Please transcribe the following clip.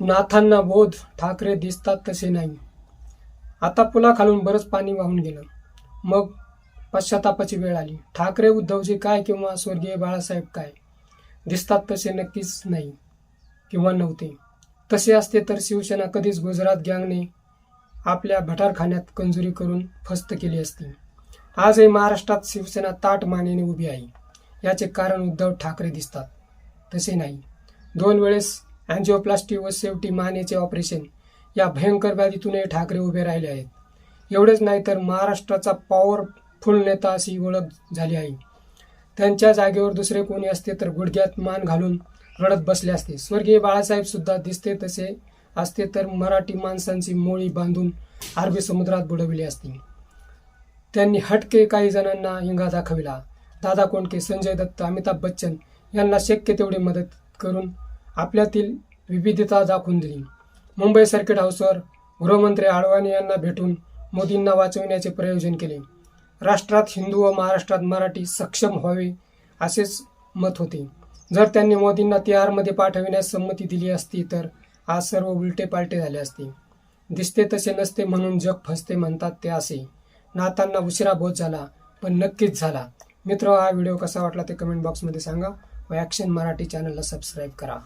नाथांना बोध ठाकरे दिसतात तसे नाही. आता पुलाखालून बरंच पाणी वाहून गेलं. मग पश्चातापाची वेळ आली. ठाकरे उद्धवजी काय किंवा स्वर्गीय बाळासाहेब काय? दिसतात तसे नक्कीच नाही किंवा नव्हते. तसे असते तर शिवसेना कधीच गुजरात गँगने आपल्या भटारखान्यात कंजुरी करून फस्त केली असती. आजही महाराष्ट्रात शिवसेना ताट मानेने उभी आहे. याचे कारण उद्धव ठाकरे दिसतात. तसे नाही. दोन वेळेस अँजिओप्लास्टी व शेवटी मानेचे ऑपरेशन या भयंकर व्याधीतूनही ठाकरे उभे राहिले आहेत. एवढेच नाही तर महाराष्ट्राचा पॉवरफुल नेता अशी ओळख झाली आहे. त्यांच्या जागेवर दुसरे कोणी असते तर गुडघ्यात मान घालून रडत बसले असते. स्वर्गीय बाळासाहेब सुद्धा दिसते तसे असते तर मराठी माणसांची मोळी बांधून अरबी समुद्रात बुडविली असती. त्यांनी हटके काही जणांना हिंगा दाखविला. दादा कोंडके संजय दत्त अमिताभ बच्चन यांना शक्य तेवढी मदत करून आपल्यातील विविधता दाखवून दिली. मुंबई सर्किट हाऊसवर गृहमंत्री आडवाणी यांना भेटून मोदींना वाचविण्याचे प्रयोजन केले. राष्ट्रात हिंदू व महाराष्ट्रात मराठी सक्षम व्हावे असेच मत होते. जर त्यांनी मोदींना तिहारमध्ये पाठविण्यास संमती दिली असती तर आज सर्व उलटे पालटे झाले असते. दिसते तसे नसते म्हणून जग फसते म्हणतात ते असे. नातांना उशिरा बोध झाला पण नक्कीच झाला. मित्र हा व्हिडिओ कसा वाटला ते कमेंट बॉक्समध्ये सांगा व ॲक्शन मराठी चॅनलला सबस्क्राईब करा.